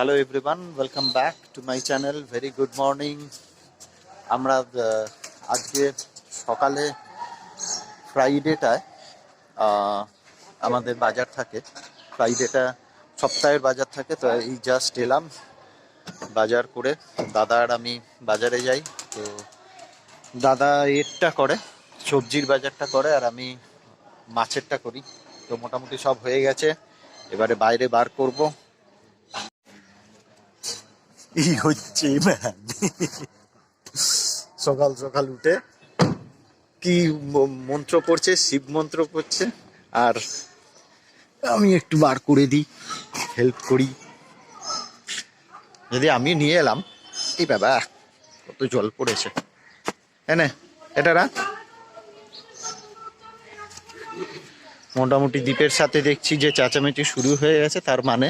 Hello everyone welcome back to my channel very good morning আমরা আজকে সকালে ফ্রাইডেটায় আমাদের বাজার থাকে। ফ্রাইডেটা সপ্তাহের বাজার থাকে, তো এই জাস্ট এলাম বাজার করে। দাদা আর আমি বাজারে যাই, তো দাদা এরটা করে, সবজির বাজারটা করে আর আমি মাছেরটা করি। তো মোটামুটি সব হয়ে গেছে। এবারে বাইরে বার করব। এই হচ্ছে সকাল সকাল উঠে কি মন্ত্র পড়ছে, শিব মন্ত্র পড়ছে, আর আমি একটু বার করে দিই হেল্প করি। যদি আমি নিয়ে এলাম, এই বাবা, কত জল পড়েছে। হ্যাঁ এটা রাখ। মোটামুটি দ্বীপের সাথে দেখছি যে চেঁচামেচি শুরু হয়ে গেছে, তার মানে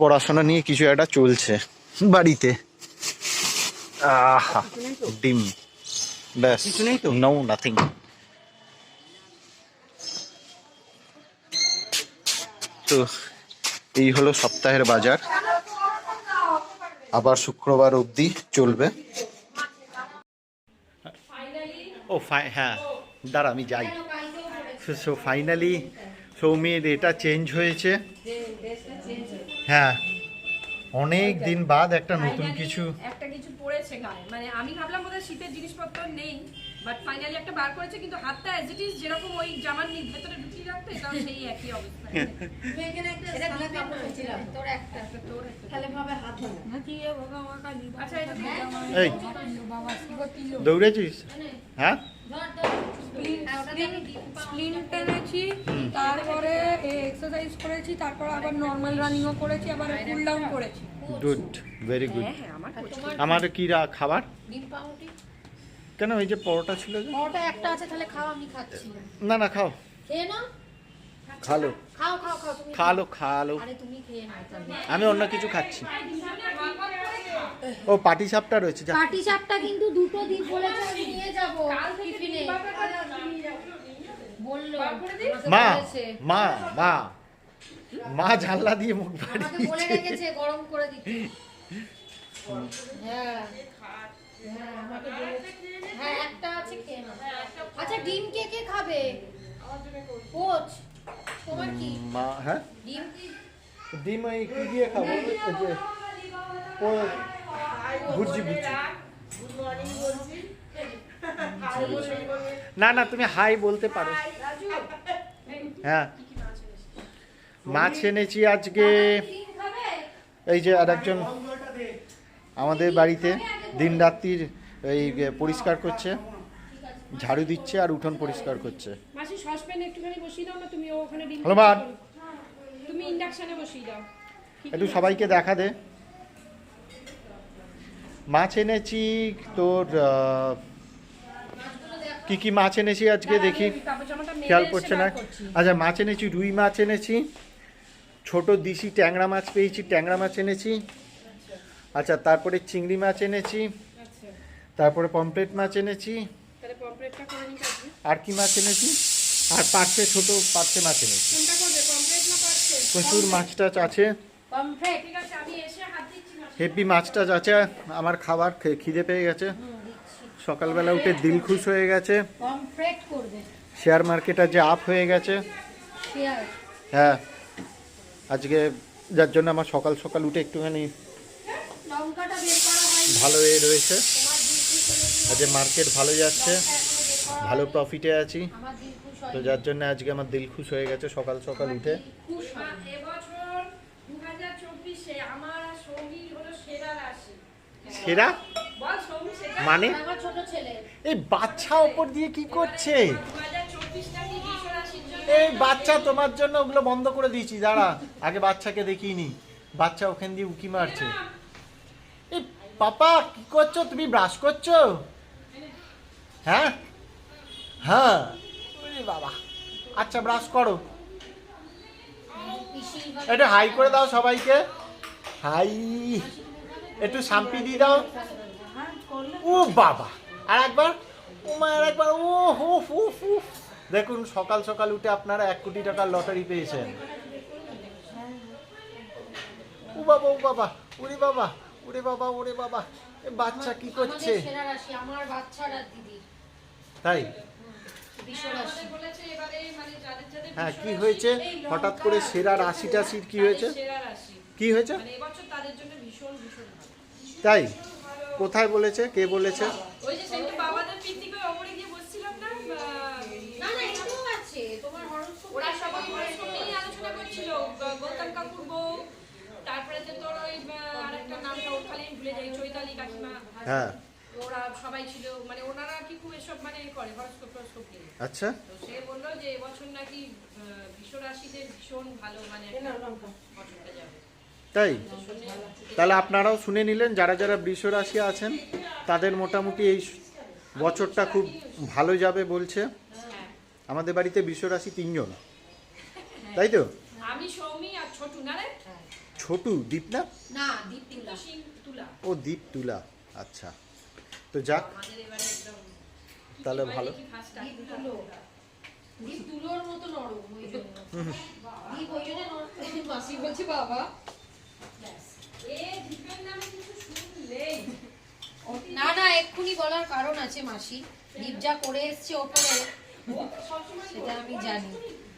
পড়াশোনা নিয়ে কিছু একটা চলছে। বাড়িতে। আহা ডিম। ব্যাস কিছু নেই তো? নো নাথিং তো এই হলো সপ্তাহের বাজার। আবার শুক্রবার অবধি চলবে। ও ফাই হ্যাঁ দাঁড়া আমি যাই। সো ফাইনালি সৌমির এটা চেঞ্জ হয়েছে। হ্যাঁ। অনেক দিন বাদ একটা নতুন কিছু। একটা কিছু পড়েছে গায়ে মানে আমি ভাবলাম বোধহয় শীতের জিনিসপত্র নেই বাট ফাইনালি একটা বার করেছে কিন্তু হাতটা অ্যাজ ইট ইজ যেরকম ওই জামার নি- ভেতরে ঢুকিয়ে রাখতো এটাও সেই একই অবস্থা। একটা তোর একটা আচ্ছা এটা দিয়ে দাও। এই। দৌড়েছিস? হ্যাঁ? টেনেছি তারপরে এক্সারসাইজ করেছি তারপর আবার নর্মাল রানিংও করেছি আবার কুল ডাউন করেছি। গুড ভেরি গুড হ্যাঁ হ্যাঁ আমার। কি খাবার? কেন ওই যে পরোটা ছিল যে? পরোটা একটা আছে তাহলে খাও আমি খাচ্ছি। না না খাও। খেয়ে নাও। খালো। খাও খাও খাও তুমি খালো খালো। আরে তুমি খেয়ে নাও আমি অন্য কিছু খাচ্ছি। ও পাটি সাপটা রয়েছে পাটি সাপটা কিন্তু দুটো দিন বলেছে আমি নিয়ে যাব টিফিনে। বলল মা মা মা মা জানলা দিয়ে মুখ আমাকে বলে রেখেছে গরম করে দিতে। হ্যাঁ। হ্যাঁ। হ্যাঁ একটা আছে খেয়ে নাও। আচ্ছা ডিম কে কে খাবে? মা হ্যাঁ? ডিম কি? ডিম এই কি দিয়ে খাব? ভুজি ভুজি না না তুমি হাই বলতে পারো। হ্যাঁ। মাছ এনেছি আজকে। এই যে আর একজন আমাদের বাড়িতে দিন রাত্রির এই পরিষ্কার করছে। ঝাড়ু দিচ্ছে আর উঠোন পরিষ্কার করছে। মাসি সসপ্যান একটুখানি বসিয়ে দাও না তুমি ওখানে ডিম হলো মা। তুমি ইন্ডাকশনে বসিয়ে দাও। একটু সবাইকে দেখা দে। মাছ এনেছি তোর কি কি মাছ এনেছি আজকে দেখি। খেয়াল করছে না। আচ্ছা মাছ এনেছি রুই মাছ এনেছি ছোট দিশি ট্যাংরা মাছ পেয়েছি ট্যাংরা মাছ এনেছি। আচ্ছা তারপরে চিংড়ি মাছ এনেছি। আচ্ছা। তারপরে পমপ্লেট মাছ এনেছি। আর কি মাছ এনেছি? আর পার্সে ছোট পার্সে মাছ এনেছি। কোনটা করবে? পমপ্লেট না পাচ্ছে প্রচুর মাছ টাছ আছে। কমপ্লেট ঠিক আছে আমি এসে হাত দিচ্ছি মাসি হেভি মাছ টাছ আছে আমার খাবার খিদে পেয়ে গেছে। সকালবেলা উঠে দিল খুশ হয়ে গেছে। শেয়ার মার্কেট যে আপ হয়ে গেছে। হ্যাঁ। আজকে যার জন্য আমার সকাল সকাল উঠে একটুখানি ভালো এ রয়েছে। আজকে মার্কেট ভালো যাচ্ছে ভালো প্রফিটে আছি। তো যার জন্য আজকে আমার দিল খুশ হয়ে গেছে সকাল সকাল উঠে। সেরা মানে? এই বাচ্চা ওপর দিয়ে কি করছে? এই বাচ্চা তোমার জন্য ওগুলো বন্ধ করে দিয়েছি দাঁড়া। আগে বাচ্চাকে দেখিনি বাচ্চা ওখান দিয়ে উকি মারছে। এই পাপা কি করছ? তুমি ব্রাশ করছ? হ্যাঁ? হ্যাঁ। ওরে বাবা। আচ্ছা ব্রাশ করো। একটু হাই করে দাও সবাইকে। হাই একটু শাম্পি দিয়ে দাও। ও বাবা। আর একবার। ও মা আর একবার। ও হো হো হো। দেখুন সকাল সকাল উঠে আপনারা এক কোটি টাকার লটারি পেয়েছেন। ও বাবা ও বাবা। ওরে বাবা ওরে বাবা ওরে বাবা। এ বাচ্চা কি করছে? তাই? হ্যাঁ ভীষণ কি হয়েছে? হঠাৎ করে সেরা রাশি টাশির কি হয়েছে? কি হয়েছে? মানে এবছর তাদের জন্য ভীষণ ভীষণ ভালো। তাই? কোথায় বলেছে? কে বলেছে? ওই যে সেদিন বাবাদের পিকনিকে ওপরে গিয়ে বসছিলাম না? আহ, না না এটাও আছে। তোমার হরস্কোপ ওরা সবাই হরস্কোপ নিয়ে আলোচনা করছিল। গ- গৌতম কাকুর বউ তারপরে যে তোর ওই আহ, আরেকটা নামটা ওর খালি আমি ভুলে যাই চৈতালি কাকিমা। হ্যাঁ। ওরা সবাই ছিল মানে ওনারা কি খুব এসব মানে করে হরস্কোপ টরস্কোপ নিয়ে। আচ্ছা। তো সে বলল যে এবছর নাকি বিশ্ব রাশিতে ভীষণ ভালো মানে বছরটা যাবে। তাই? তাহলে আপনারাও শুনে নিলেন যারা যারা বৃষ রাশি আছেন তাদের মোটামুটি এই বছরটা খুব ভালো যাবে বলছে। হ্যাঁ। আমাদের বাড়িতে বৃষ রাশি তিনজন তাই তো? আমি সৌমি আর ছোটু না রে? ছোটু দীপ না না দীপ তুলা। ও দীপ তুলা। আচ্ছা। তো যাক তাহলে ভালো। না না এক্ষুনি বলার কারণ আছে মাসি। দীপ যা করে এসছে ওপরে সেটা আমি জানি।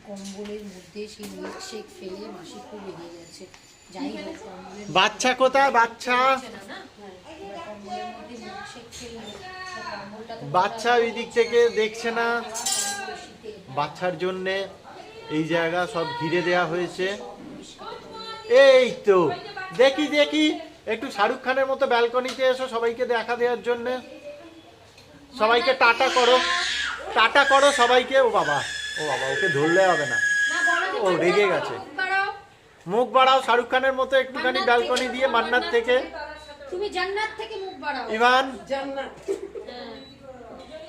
কম্বলের মধ্যে সেই মিল্ক শেক ফেলে মাসি খুব বেরিয়ে গেছে। বাচ্চা কোথায়? বাচ্চা। বাচ্চা ওই দিক থেকে দেখছে না। বাচ্চার জন্যে এই জায়গা সব ঘিরে দেয়া হয়েছে। এই তো, দেখি দেখি। একটু শাহরুখ খানের মতো ব্যালকনিতে এসো সবাইকে দেখা দেওয়ার জন্য। সবাইকে টাটা করো। টাটা করো সবাইকে। ও বাবা ও বাবা, ওকে ধরলে হবে না। ও রেগে গেছে। মুখ বাড়াও শাহরুখ খানের মতো একটুখানি ব্যালকনি দিয়ে মান্নার থেকে। তুমি জান্নাত থেকে মুখ বাড়াও। ইভান? হ্যাঁ।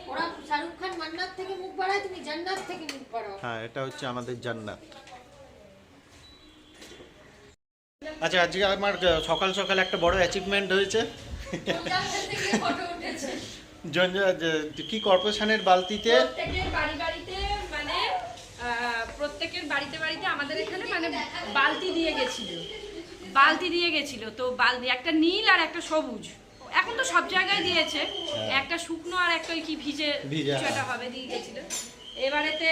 ওরা শাহরুখ খান মান্নাত থেকে মুখ বাড়ায় তুমি জান্নাত থেকে মুখ বাড়াও। হ্যাঁ এটা হচ্ছে আমাদের জান্নাত। আচ্ছা আজকে আমার সকাল সকাল একটা বড় অ্যাচিভমেন্ট হয়েছে। ফটো উঠেছে। জঞ্জা- যে- কি কর্পোরেশনের বালতিতে? বাড়িতে বাড়িতে আমাদের এখানে মানে বালতি দিয়ে গেছিল। বালতি দিয়ে গেছিল তো বালতি একটা নীল আর একটা সবুজ। এখন তো সব জায়গায় দিয়েছে। একটা শুকনো আর একটা কি ভিজে ভিজা, একটা হবে দিয়ে গেছিল। এবারেতে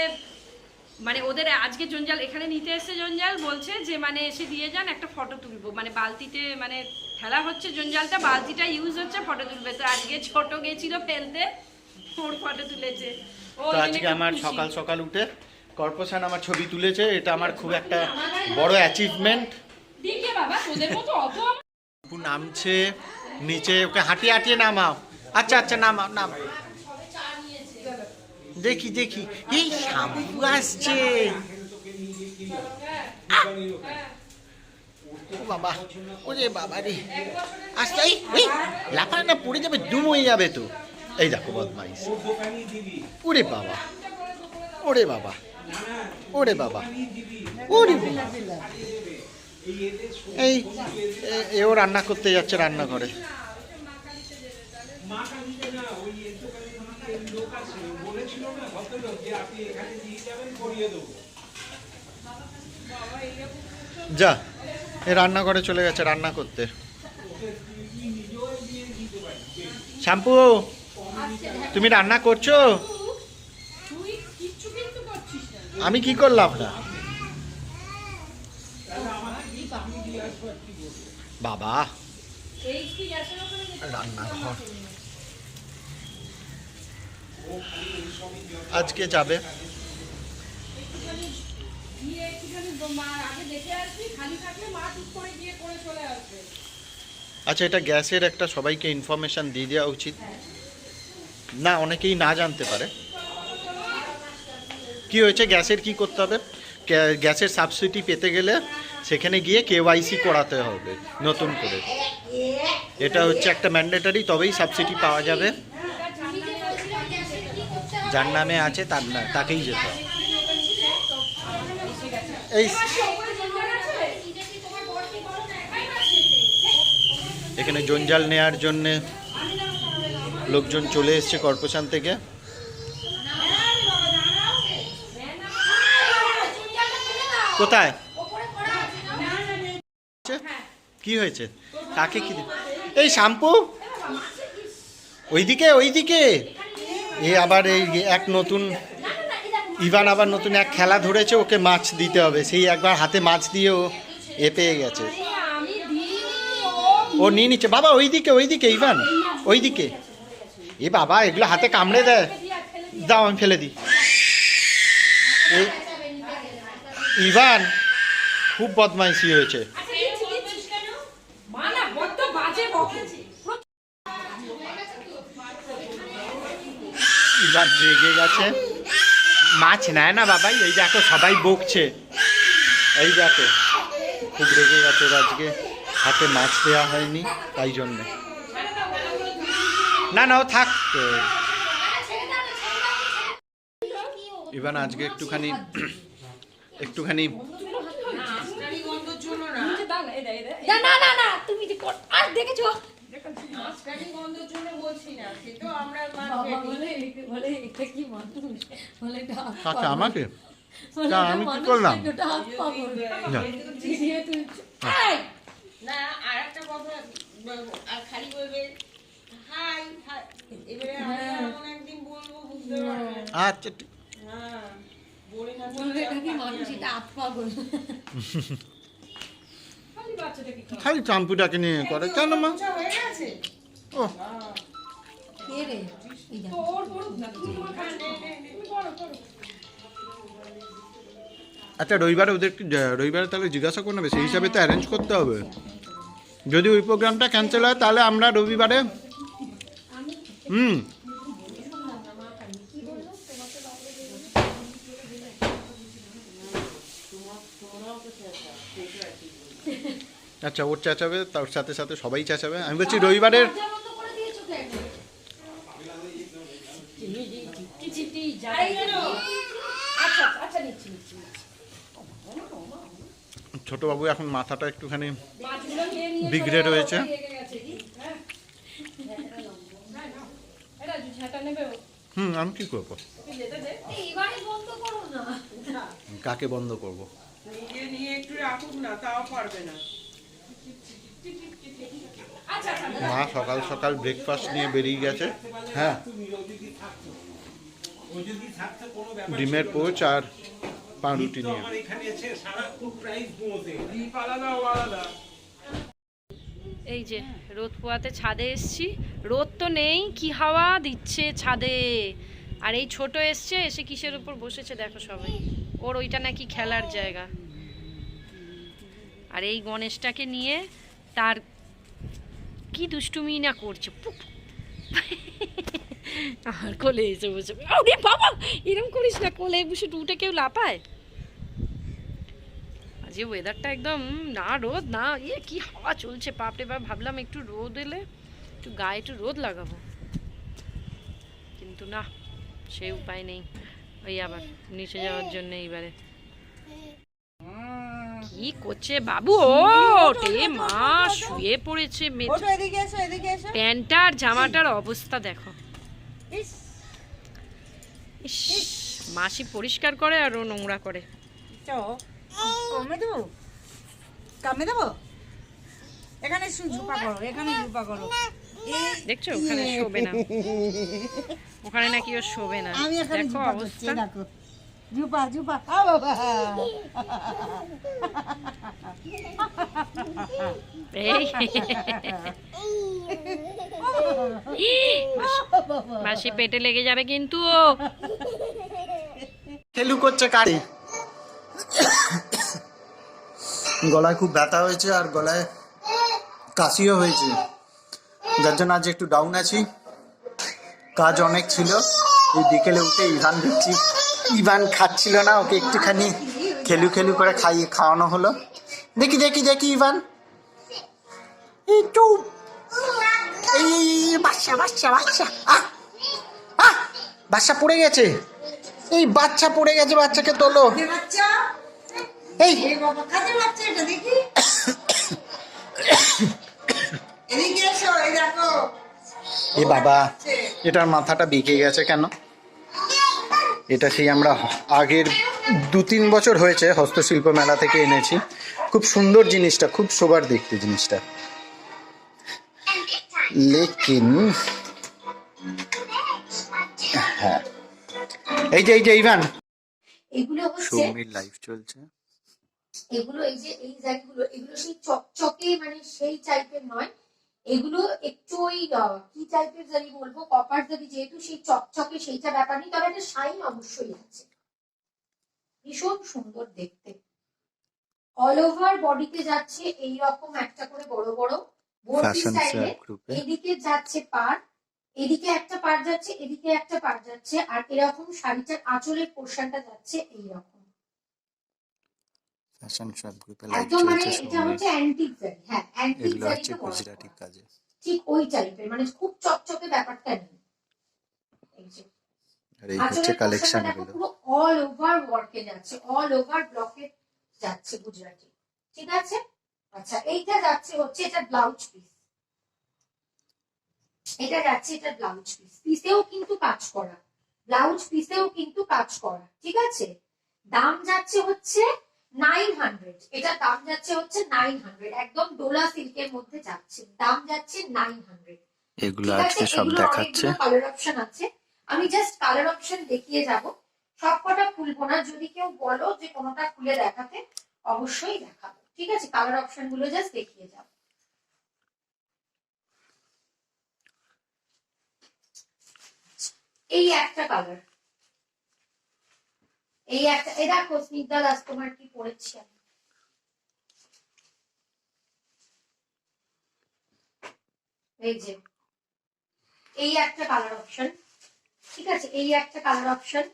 মানে ওদের আজকে জঞ্জাল এখানে নিতে এসে জঞ্জাল বলছে যে মানে এসে দিয়ে যান একটা ফটো তুলবো। মানে বালতিতে মানে ফেলা হচ্ছে জঞ্জালটা বালতিটা ইউজ হচ্ছে ফটো তুলবে। তো আজকে ছোট গেছিল ফেলতে ওর ফটো তুলেছে। ও আজকে আমার সকাল সকাল উঠে কর্পোরেশন আমার ছবি তুলেছে এটা আমার খুব একটা বড় অ্যাচিভমেন্ট নামছে নিচে ওকে হাঁটিয়ে হাঁটিয়ে নামাও। আচ্ছা আচ্ছা নামাও নাম দেখি দেখি এই শাম্পু আসছে! ও বাবা ওরে বাবা রে। আসতে এই এই লাফায় না পড়ে যাবে দুম হয়ে যাবে তো। এই দেখো বদমাইশ। ওরে বাবা ওরে বাবা। ওরে বাবা, ওরে। এই এও রান্না করতে যাচ্ছে রান্নাঘরে। যা, এ রান্নাঘরে চলে গেছে রান্না করতে। শ্যাম্পু, তুমি রান্না করছ তুই কিচ্ছু কিন্তু করছিস না আমি কি করলাম না? বাবা। রান্নাঘর। আজকে যাবে। আচ্ছা এটা গ্যাসের একটা সবাইকে ইনফরমেশন দিয়ে দেওয়া উচিত। না অনেকেই না জানতে পারে। কি হয়েছে, গ্যাসের কি করতে হবে? গ্যা- গ্যাসের সাবসিডি পেতে গেলে সেখানে গিয়ে কেওয়াইসি করাতে হবে, নতুন করে। এটা হচ্ছে একটা ম্যান্ডেটারি তবেই সাবসিডি পাওয়া যাবে। যার নামে আছে তার না তাকেই যেতে হবে। এই এখানে জঞ্জাল নেয়ার জন্যে লোকজন চলে এসছে কর্পোরেশন থেকে। কোথায়? কি হয়েছে? কাকে কি এই শ্যাম্পু? ওইদিকে ওইদিকে। এ আবার এই এক নতুন, ইভান আবার নতুন এক খেলা ধরেছে, ওকে মাছ দিতে হবে। সেই একবার হাতে মাছ দিয়ে ও এ পেয়ে গেছে। ও নিয়ে নিচ্ছে। বাবা, ওইদিকে ওইদিকে, ইভান, ওইদিকে। এ বাবা, এগুলো হাতে কামড়ে দেয়। দাও, আমি ফেলে দিই। এ ইভান খুব বদমাইশি হয়েছে। মা না বড্ড বাজে বকেছে ইভান রেগে গেছে। মাছ নেয় না বাবাই এই দেখো সবাই বকছে। এই দেখো খুব রেগে গেছে আজকে। হাতে মাছ দেওয়া হয়নি তাই জন্যে। না না ও থাক। ইভান আজকে একটুখানি একটুখানি না না না না তুমি যে আর দেখেছ বাবা বলে বলে এটা কি মানুষ বলে এটা হাত পা কাকে আমাকে আমি কি করলাম? নাকি ওটা হাত পা বলে। না চিবিয়ে তুলছে। এই! না আর একটা কথা আর খালি বলবে হাই হাই এবারে আমি একদিন বলব বুঝতে পারবে আচ্ছা ঠিক- হ্যাঁ বলে না বলবে এটা কি মানুষ এটা হাত পা বলে। খালি চাম্পুটাকে নিয়ে করে। কেন মা? আচ্ছা, ও। আচ্ছা রবিবারে ওদেরকে যা- রবিবারে তাহলে জিজ্ঞাসা করে নেবে সেই হিসাবে তো অ্যারেঞ্জ করতে হবে। যদি ওই প্রোগ্রামটা ক্যান্সেল হয় তাহলে আমরা রবিবারে হুম আচ্ছা ওর চেঁচাবে তার সাথে সাথে সবাই চেঁচাবে। আমি বলছি রবিবারের? আচ্ছা আচ্ছা ছোট বাবু এখন মাথাটা একটুখানি বিগড়ে রয়েছে। হ্যাঁ। হুম আমি কি করব? কাকে বন্ধ করব? নিজে নিয়ে একটু রাখুক না তাও পারবে না। মা সকাল সকাল ব্রেকফাস্ট নিয়ে বেরিয়ে গেছে। হ্যাঁ। ডিমের পোচ আর পাউরুটি নিয়ে। এই যে, রোদ পোয়াতে ছাদে এসছি। রোদ তো নেই, কি হাওয়া দিচ্ছে ছাদে? আর এই ছোট এসছে, এসে কিসের উপর বসেছে দেখো সবাই। ওর ওইটা নাকি খেলার জায়গা। আর এই গণেশটাকে নিয়ে তার কি দুষ্টুমি না করছে। আর কোলে এসে বসে ওরে বাবা এরকম করিস না, কোলে বসে উঠে কেউ লাপায় আজকে ওয়েদারটা একদম না রোদ, না ইয়ে কি হাওয়া চলছে বাপরে বাপ, ভাবলাম একটু রোদ এলে একটু গায়ে একটু রোদ লাগাবো। কিন্তু না, সে উপায় নেই, ওই আবার নিচে যাওয়ার জন্য এইবারে। কি করছে বাবু? মা শুয়ে পড়েছে প্যান্টার জামাটার অবস্থা দেখো। মাসি পরিষ্কার করে আর ও নোংরা করে। কমে দেবো? কামে দেবো? এখানে ঝুপা করো এখানে ঝুপা করো। দেখছ ওখানে শোবে না। ওখানে নাকি ও শোবে না। দেখো অবস্থা। আ বাবা। এই মাসি পেটে লেগে যাবে কিন্তু ও। খেলু করছে কারি। গলায় খুব ব্যথা হয়েছে আর গলায় কাশিও হয়েছে। যার জন্য আজ একটু ডাউন আছি। কাজ অনেক ছিল। এই বিকেলে উঠে ইভান দেখছি। ইভান খাচ্ছিল না ওকে একটুখানি খেলু খেলু করে খাইয়ে খাওয়ানো হলো। দেখি দেখি দেখি ইভান। একটু এই বাচ্চা বাচ্চা বাচ্চা আহ আহ বাচ্চা পড়ে গেছে। এই বাচ্চা পড়ে গেছে বাচ্চাকে তোলো। এই এ বাবা এটার মাথাটা বেঁকে গেছে কেন? এটা সেই আমরা আগের দু তিন বছর হয়েছে হস্তশিল্প মেলা থেকে এনেছি। খুব সুন্দর জিনিসটা খুব সোবার দেখতে জিনিসটা। লেকিন হ্যাঁ। এই যে এই যে ইভান। এগুলো হচ্ছে সৌমির লাইভ চলছে। এগুলো এই যে এই জায়গাগুলো এগুলো সেই চকচকে মানে সেই টাইপের নয়। এগুলো একটু ওই কি টাইপের জানি বলব কপার জানি যেহেতু সেই চকচকে সেইটা ব্যাপার নেই তবে একটা শাইন অবশ্যই আছে। ভীষণ সুন্দর দেখতে। অল ওভার বডিতে যাচ্ছে এই রকম একটা করে বড় বড়। এদিকে যাচ্ছে পার এদিকে একটা পার যাচ্ছে এদিকে একটা পার যাচ্ছে আর এরকম শাড়িটার আঁচলের পোর্শনটা যাচ্ছে এইরকম। ফ্যাশন শপ গ্রুপে লাইভ মানে চলছে হ্যাঁ এগুলো হচ্ছে গুজরাটি কাজে। ঠিক ওই টাইপের মানে খুব চকচকে ব্যাপারটা নেই। এই আর এই হচ্ছে কালেকশনগুলো পুরো অল ওভার ওয়ার্কে যাচ্ছে অল ওভার ব্লকে যাচ্ছে গুজরাটি ঠিক আছে? আচ্ছা এইটা যাচ্ছে হচ্ছে এটা ব্লাউজ পিস এটা যাচ্ছে এটা ব্লাউজ পিস পিসেও কিন্তু কাজ করা। ব্লাউজ পিসেও কিন্তু কাজ করা। ঠিক আছে? দাম যাচ্ছে হচ্ছে নাইন হান্ড্রেড এটা দাম যাচ্ছে হচ্ছে নাইন হান্ড্রেড একদম ডোলা সিল্কের মধ্যে যাচ্ছে। দাম যাচ্ছে নাইন হান্ড্রেড এগুলো আজকে সব দেখাচ্ছে। কালার অপশন আছে। আমি জাস্ট কালার অপশন দেখিয়ে যাব। সবকটা খুলবো না। যদি কেউ বলো যে কোনোটা খুলে দেখাতে অবশ্যই দেখাবো। ঠিক আছে কালার অপশনগুলো জাস্ট দেখিয়ে যাব। এই একটা কালার এই একটা এ দেখো স্নিগ্ধা দাস, তোমার কি পড়েছি আমি? এই যে, এই একটা কালার অপশন ঠিক আছে? এই একটা কালার অপশন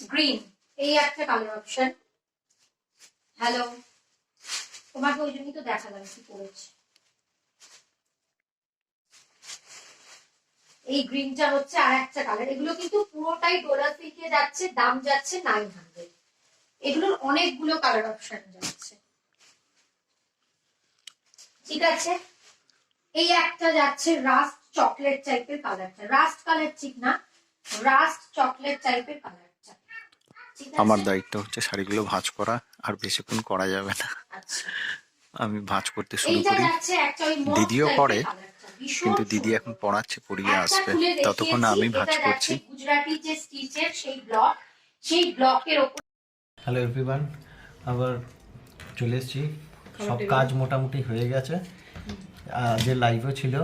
গ্রিন এই একটা কালার অপশন হ্যালো তোমাকে ওই জন্যই তো দেখালাম কি পড়েছি। এই গ্রিনটা হচ্ছে আর একটা কালার এগুলো কিন্তু পুরোটাই ডোলা সিল্কে যাচ্ছে দাম যাচ্ছে নাইন হান্ড্রেড এগুলোর অনেকগুলো কালার অপশন যাচ্ছে। ঠিক আছে? এই একটা যাচ্ছে রাস্ট চকলেট টাইপের কালারটা রাস্ট কালার ঠিক না রাস্ট চকলেট টাইপের কালারটা আমার দায়িত্ব হচ্ছে শাড়িগুলো ভাঁজ করা আর বেশিক্ষণ করা যাবে না। আচ্ছা। আমি ভাঁজ করতে শুরু করি। দিদিও করে, কিন্তু দিদি এখন পড়াচ্ছে পড়িয়ে আসবে। ততক্ষণ আমি ভাঁজ করছি। যাচ্ছে গুজরাটি যে স্টিচের সেই ব্লক সেই ব্লকের ওপর হ্যালো এভরিওয়ান আবার চলে এসেছি। সব কাজ মোটামুটি হয়ে গেছে। যে লাইভও ছিল।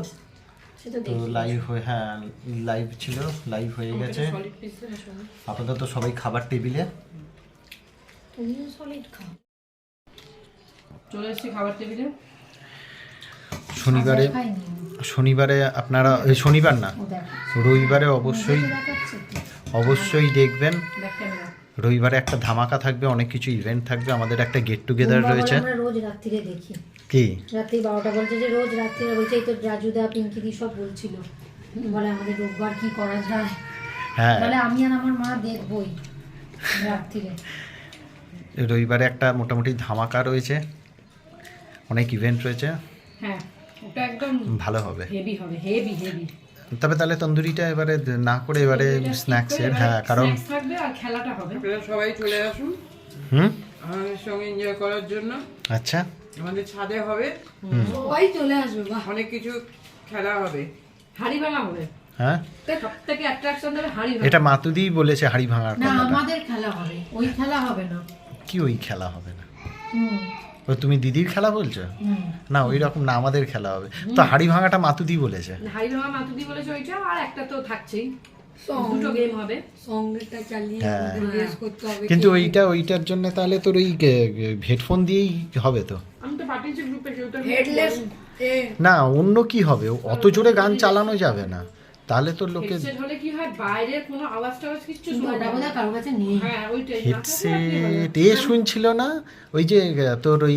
তো লাইভ হয়ে হ্যাঁ লাইভ ছিল লাইভ হয়ে গেছে। আপাতত সবাই খাবার টেবিলে। তুমিও সলিড খাও। চলে এসেছি খাবার টেবিলে। শনিবারে খাইনি। শনিবারে আপনারা শনিবার না রবিবারে অবশ্যই অবশ্যই দেখবেন। রবিবারে একটা ধামাকা থাকবে অনেক কিছু ইভেন্ট থাকবে আমাদের একটা গেট টুগেদার রয়েছে। দেখি। কি? রাত্রি বারোটা বলছে যে রোজ রাত্রিরে বলছে এই তো রাজুদা পিঙ্কিদি সব বলছিল। বলে আমাদের রোববার কি করা যায়? হ্যাঁ। বলে আমি আর আমার মা দেখবই রাত্রিরে। রবিবারে একটা মোটামুটি ধামাকা রয়েছে। অনেক ইভেন্ট রয়েছে। হ্যাঁ। ওটা একদম ভালো হবে। হেভি হবে হেভি হেভি তবে তাহলে তন্দুরিটা এবারে না করে এবারে স্ন্যাক্সের হ্যাঁ কারণ থাকবে আর খেলাটা হবে। আপনারা সবাই চলে আসুন। হুম? আমাদের সঙ্গে এনজয় করার জন্য। আচ্ছা। আমাদের ছাদে হবে। সবাই চলে আসবে বাহ। অনেক কিছু খেলা হবে। হাড়ি ভাঙা হবে। হ্যাঁ? সব থেকে অ্যাট্রাকশন দেবে হাড়ি ভাঙা। এটা মাতুদি বলেছে হাড়ি ভাঙার না আমাদের খেলা হবে ওই খেলা হবে না। কি ওই খেলা হবে না? হুম। ও তুমি দিদির খেলা বলছো? না ওই রকম না আমাদের খেলা হবে। তো হাড়ি ভাঙাটা মাতুদি বলেছে। হাড়ি ভাঙা মাতুদি বলেছে ওইটা আর একটা তো থাকছেই। দুটো গেম হবে। সঙ্গটা চালিয়ে হ্যাঁ। করতে হবে কিন্তু ওইটা ওইটার জন্য তাহলে তোর ওই হেডফোন দিয়েই হবে তো। আমি তো পাঠিয়েছি গ্রুপে হেডলেস না অন্য কি হবে? অত জোরে গান চালানো যাবে না। তাহলে তো লোকে হেডসেট হলে কি হয়? বাইরের কোনো আওয়াজ টাওয়াজ কিচ্ছু শোনা ওটা যাবে বোধহয় না। কারোর কাছে নেই। হ্যাঁ ওইটাই হেডসেট এ শুনছিল না? ওই যে তোর ওই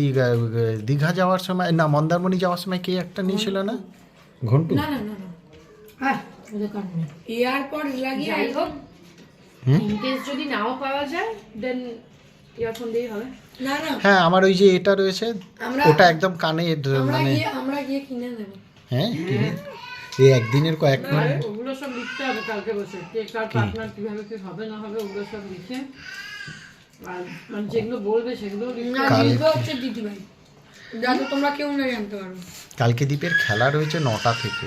দীঘা যাওয়ার সময় না মন্দারমণি যাওয়ার সময় কে একটা নিয়েছিল না? ঘন্টু? না না না না। হ্যাঁ ওদের কারণ নেই। এয়ারপড লাগিয়ে যাই হোক। হুম? যদি নাও পাওয়া যায় দেন ইয়ারফোন দিয়েই হবে। না না। হ্যাঁ আমার ওই যে এটা রয়েছে ওটা একদম কানে মানে আমরা গিয়ে কিনে নেব। হ্যাঁ কিনে এই একদিনের কয়েক ওগুলো সব লিখতে হবে কালকে বসে। কে কার পার্টনার কীভাবে কি হবে না হবে ওগুলো সব লিখে। আর মানে যেগুলো বলবে সেগুলো হচ্ছে দিদিভাই যাতে তোমরা কেউ না জানতে পারো। কালকে দ্বীপের খেলা রয়েছে নটা থেকে।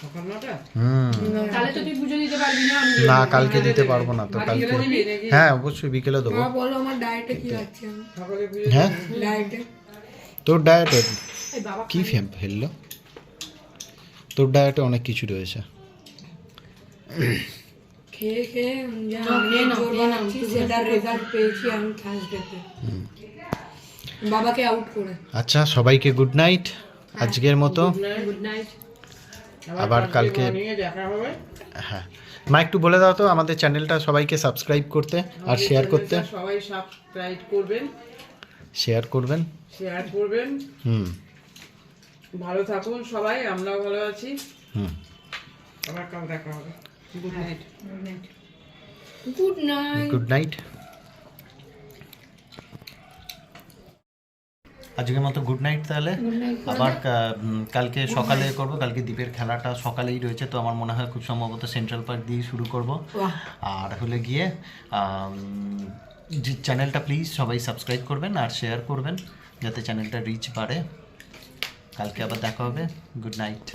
সকাল নটা? হুম। তাহলে তো তুই পুজো দিতে পারবি না কালকে দিতে পারব না তো কালকে। হ্যাঁ অবশ্যই বিকেলে দেবো। বলো আমার ডায়েটে কি আছে? সকালে পুজো হ্যাঁ? তোর ডায়েটে এই কি ফেম ফেলল? তোর ডায়েটে অনেক কিছু রয়েছে। খেয়ে খেয়ে পেয়েছি আমি থার্সডেতে বাবাকে আউট করে। আচ্ছা সবাইকে গুড নাইট আজকের মতো। আবার কালকে নিয়ে দেখা হবে। হ্যাঁ। মা একটু বলে দাও তো আমাদের চ্যানেলটা সবাইকে সাবস্ক্রাইব করতে আর শেয়ার করতে। সবাই সাবস্ক্রাইব করবেন। শেয়ার করবেন। শেয়ার করবেন। হুম। ভালো থাকুন সবাই আমরাও ভালো আছি। হুম। আবার কাল দেখা হবে। Good night good night good night আজকের মতো গুড নাইট তাহলে। আবার কালকে সকালে করব। কালকে দ্বীপের খেলাটা সকালেই রয়েছে তো আমার মনে হয় খুব সম্ভবত সেন্ট্রাল পার্ক দিয়ে শুরু করব। আর হলে গিয়ে যে চ্যানেলটা প্লিজ সবাই সাবস্ক্রাইব করবেন আর শেয়ার করবেন যাতে চ্যানেলটা রিচ বাড়ে। কালকে আবার দেখা হবে। Good night